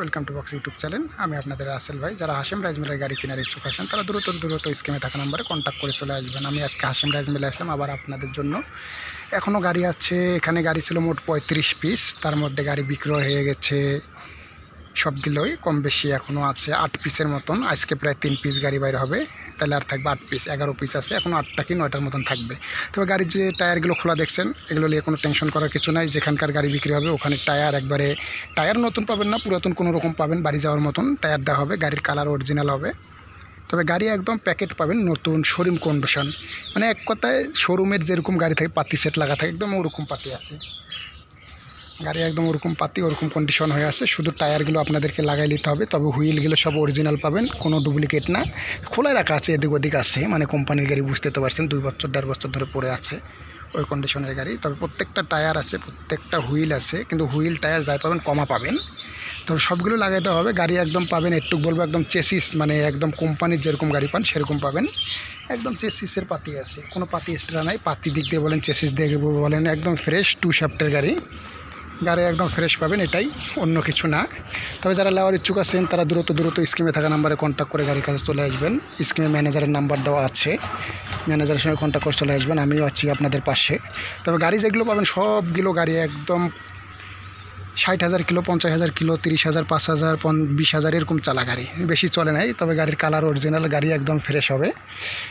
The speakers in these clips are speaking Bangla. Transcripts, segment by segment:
Welcome to box YouTube channel আমি আপনাদের আসেল ভাই। যারা হাসিম রাইজমিলের গাড়ি কেনার ইচ্ছুক আছেন, তারা দ্রুত দ্রুত স্কিমে থাকা নাম্বারে কন্ট্যাক্ট করে চলে আসবেন। আমি আজকে হাসিম রাইজমিলে আসলাম, আবার আপনাদের জন্য। এখনও গাড়ি আছে, এখানে গাড়ি ছিল মোট পঁয়ত্রিশ পিস তার মধ্যে গাড়ি বিক্রয় হয়ে গেছে সবগুলোই কম বেশি এখনও আছে আট পিসের মতন। আজকে প্রায় তিন পিস গাড়ি বাইর হবে। তাহলে আর থাকবে আট পিস এগারো পিস আছে এখনও আটটা কি নয়টার মতন থাকবে। তবে গাড়ির যে টায়ারগুলো খোলা দেখছেন, এগুলো নিয়ে কোনো টেনশন করার কিছু নাই, যেখানকার গাড়ি বিক্রি হবে ওখানে টায়ার একবারে, টায়ার নতুন পাবেন না, পুরাতন কোনো রকম পাবেন, বাড়ি যাওয়ার মতন টায়ার দেওয়া হবে, গাড়ির কালার অরিজিনাল হবে। তবে গাড়ি একদম প্যাকেট পাবেন নতুন শোরুম কন্ডিশন মানে এক কথায় শোরুমের যেরকম গাড়ি থাকে, পাতি সেট লাগা থাকে, একদম ওরকম পাতি আছে। গাড়ি একদম ওরকম পাতি, ওরকম কন্ডিশন হয়ে আছে। শুধু টায়ারগুলো আপনাদেরকে লাগাই নিতে হবে, তবে হুইলগুলো সব অরিজিনাল পাবেন, কোনো ডুপ্লিকেট না। খোলা রাখা আছে, এদিক ওদিক আছে মানে কোম্পানির গাড়ি বুঝতে তো পারছেন, দুই বছর, দেড় বছর ধরে পড়ে আছে ওই কন্ডিশনের গাড়ি। তবে প্রত্যেকটা টায়ার আছে, প্রত্যেকটা হুইল আছে, কিন্তু হুইল টায়ার যাই পাবেন, কমা পাবেন। তবে সবগুলো লাগাইতে হবে, গাড়ি একদম পাবেন, একটু বলব একদম চেসিস মানে একদম কোম্পানির যেরকম গাড়ি পান, সেরকম পাবেন। একদম চেসিসের পাতি আছে, কোনো পাতি এক্সট্রা নাই, পাতি দিক দিয়ে বলেন চেসিস দিয়ে বলেন, একদম ফ্রেশ টু শ্যাফটের গাড়ি। গাড়ি একদম ফ্রেশ পাবেন, এটাই, অন্য কিছু না। তবে যারা নেওয়ার ইচ্ছুক আছেন, তারা দ্রুত দ্রুত স্কিমে থাকা নাম্বারে কন্ট্যাক্ট করে গাড়ির কাছে চলে আসবেন। স্কিমে ম্যানেজারের নাম্বার দেওয়া আছে। ম্যানেজারের সঙ্গে কন্ট্যাক্ট করে চলে আসবেন, আমিও আছি আপনাদের পাশে। তবে গাড়ি যেগুলো পাবেন, সবগুলো গাড়ি একদম ষাট হাজার কিলো, পঞ্চাশ হাজার কিলো, তিরিশ হাজার, পাঁচ হাজার বিশ হাজার এরকম চালা গাড়ি বেশি চলে নাই, তবে গাড়ির কালার অরিজিনাল গাড়ি একদম ফ্রেশ হবে।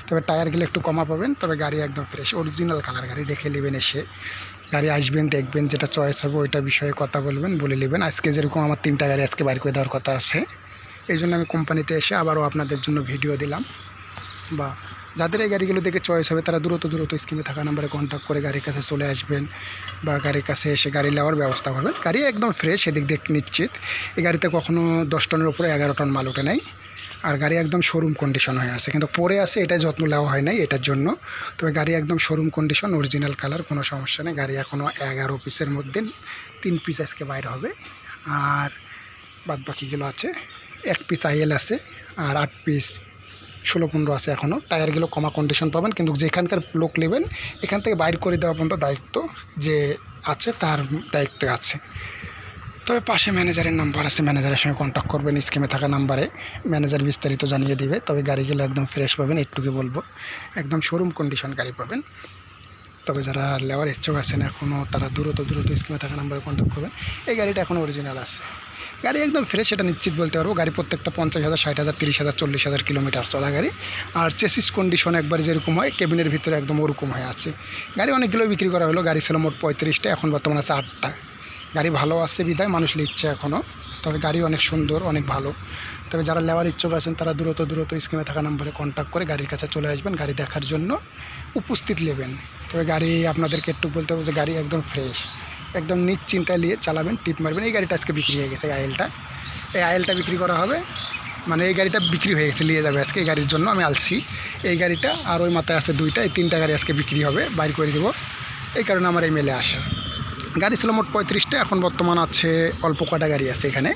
তবে টায়ারগুলো একটু কমা পাবেন, তবে গাড়ি একদম ফ্রেশ অরিজিনাল কালার গাড়ি দেখে নেবেন এসে। গাড়ি আসবেন, দেখবেন, যেটা চয়েস হবে ওইটা বিষয়ে কথা বলবেন, বলে নেবেন। আজকে যেরকম আমার তিনটা গাড়ি আজকে বাইর করে দেওয়ার কথা আছে। এই জন্য আমি কোম্পানিতে এসে আবারও আপনাদের জন্য ভিডিও দিলাম। বা যাদের এই গাড়িগুলো দেখে চয়েস হবে, তারা দ্রুত দ্রুত স্কিমে থাকা নাম্বারে কন্ট্যাক্ট করে গাড়ির কাছে চলে আসবেন বা গাড়ির কাছে এসে গাড়ি নেওয়ার ব্যবস্থা করবেন। গাড়ি একদম ফ্রেশ এদিক দেখ নিশ্চিত। এই গাড়িতে কখনো দশ টনের উপরে এগারো টন মাল ওঠে নাই। আর গাড়ি একদম শোরুম কন্ডিশন হয়ে আছে। কিন্তু পরে আছে এটা যত্ন নেওয়া হয় নাই এটার জন্য। তবে গাড়ি একদম শোরুম কন্ডিশন অরিজিনাল কালার কোনো সমস্যা নেই। গাড়ি এখনও এগারো পিসের মধ্যে তিন পিস আজকে বাইরে হবে। আর বাদ বাকিগুলো আছে। এক পিস আইএল আছে, আর আট পিস ষোলো পনেরো আছে এখনও টায়ারগুলো কমা কন্ডিশন পাবেন, কিন্তু যেখানকার লোক নেবেন, এখান থেকে বাইর করে দেওয়া পর্যন্ত দায়িত্ব যে আছে, তার দায়িত্বে আছে। তবে পাশে ম্যানেজারের নাম্বার আছে ম্যানেজারের সঙ্গে কন্ট্যাক্ট করবেন স্কিমে থাকা নাম্বারে ম্যানেজার বিস্তারিত জানিয়ে দিবে, তবে গাড়িগুলো একদম ফ্রেশ পাবেন একটুকে বলব। একদম শোরুম কন্ডিশন গাড়ি পাবেন। তবে যারা লেওয়ার ইচ্ছুক আছেন এখনও তারা দ্রুত দ্রুত স্কিমে থাকা নাম্বারে কন্ট্যাক্ট করবেন। এই গাড়িটা এখনও অরিজিনাল আছে। গাড়ি একদম ফ্রেশ সেটা নিশ্চিত বলতে পারব। গাড়ি প্রত্যেকটা পঞ্চাশ হাজার, ষাট হাজার, তিরিশ হাজার, চল্লিশ হাজার কিলোমিটার চলা গাড়ি। আর চেসিস কন্ডিশন একবার যেরকম হয় কেবিনের ভিতরে একদম ওরকম হয়ে আছে। গাড়ি অনেকগুলো বিক্রি করা হলো। গাড়ি ছিল মোট পঁয়ত্রিশটা, এখন বর্তমানে আছে আটটা। গাড়ি ভালো আছে বিদায় মানুষ নিচ্ছে এখনও তবে গাড়ি অনেক সুন্দর, অনেক ভালো। তবে যারা নেওয়ার ইচ্ছুক আছেন, তারা দ্রুত দ্রুত স্কিমে থাকা নম্বরে কন্ট্যাক্ট করে গাড়ির কাছে চলে আসবেন। গাড়ি দেখার জন্য উপস্থিত নেবেন। তবে গাড়ি আপনাদেরকে একটু বলতে হবে যে গাড়ি একদম ফ্রেশ একদম নিশ্চিন্তায় নিয়ে চালাবেন টিপ মারবেন। এই গাড়িটা আজকে বিক্রি হয়ে গেছে, এই আয়েলটা এই আয়েলটা বিক্রি করা হবে। মানে এই গাড়িটা বিক্রি হয়ে গেছে, নিয়ে যাবে আজকে এই গাড়ির জন্য আমি আলছি। এই গাড়িটা আর ওই মাথায় আছে দুইটা, এই তিনটা গাড়ি আজকে বিক্রি হবে, বাইর করে দেবো। এই কারণে আমার এই মেলে আসা। গাড়ি ছিল মোট পঁয়ত্রিশটা, এখন বর্তমান আছে অল্প কটা গাড়ি আছে এখানে।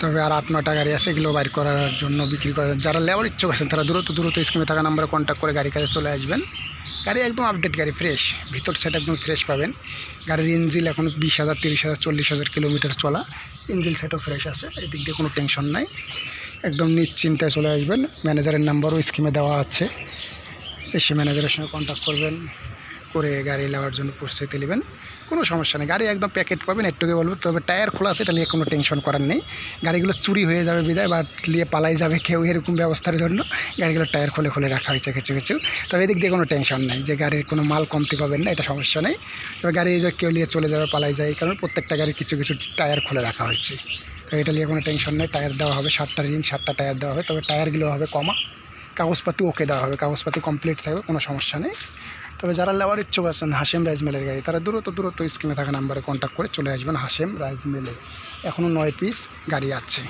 তবে আর আট নটা গাড়ি আছে, এগুলো বাইর করার জন্য বিক্রি করার যারা লেবার ইচ্ছুক আছেন, তারা দ্রুত দ্রুত স্কিমে থাকা নাম্বারে কন্ট্যাক্ট করে গাড়ির কাছে চলে আসবেন। গাড়ি একদম আপডেট গাড়ি ফ্রেশ ভিতর সাইড একদম ফ্রেশ পাবেন। গাড়ির ইঞ্জিল এখন বিশ হাজার, তিরিশ হাজার, চল্লিশ হাজার কিলোমিটার চলা। ইঞ্জিল সাইডও ফ্রেশ আছে, এদিক দিয়ে কোনো টেনশন নাই। একদম নিশ্চিন্তায় চলে আসবেন। ম্যানেজারের নাম্বারও স্কিমে দেওয়া আছে। এসে ম্যানেজারের সঙ্গে কন্ট্যাক্ট করবেন, করে গাড়ি নেওয়ার জন্য প্রস্তুতি নেবেন। কোনো সমস্যা নেই। গাড়ি একদম প্যাকেট পাবেন, একটুকে বলব। তবে টায়ার খোলা আছে, এটা নিয়ে কোনো টেনশন করার নেই। গাড়িগুলো চুরি হয়ে যাবে বিদায়, বা নিয়ে পালাই যাবে কেউ এরকম ব্যবস্থার জন্য। গাড়িগুলো টায়ার খুলে খুলে রাখা হয়েছে কিছু কিছু। তবে এদিক দিয়ে কোনো টেনশন নেই যে গাড়ির কোনো মাল কমতি পাবেন না, এটা সমস্যা নেই। তবে গাড়ি যে কেউ নিয়ে চলে যাবে, পালাই যায় কারণে প্রত্যেকটা গাড়ির কিছু কিছু টায়ার খুলে রাখা হয়েছে। তো এটা নিয়ে কোনো টেনশন নেই টায়ার দেওয়া হবে, সাতটা রিং সাতটা টায়ার দেওয়া হবে। তবে টায়ারগুলো হবে কমা, কাগজপাতি ওকে দেওয়া হবে, কাগজপাতি কমপ্লিট থাকবে, কোনো সমস্যা নেই। তবে যারা নেওয়ার ইচ্ছুক আছেন হাসেম রাইস মিলের গাড়ি, তারা দূরত্ব দূরত্ব স্ক্রিনে থাকা নাম্বারে কন্ট্যাক্ট করে চলে আসবেন হাসেম রাইস মিলে। এখনও নয় পিস গাড়ি আছে।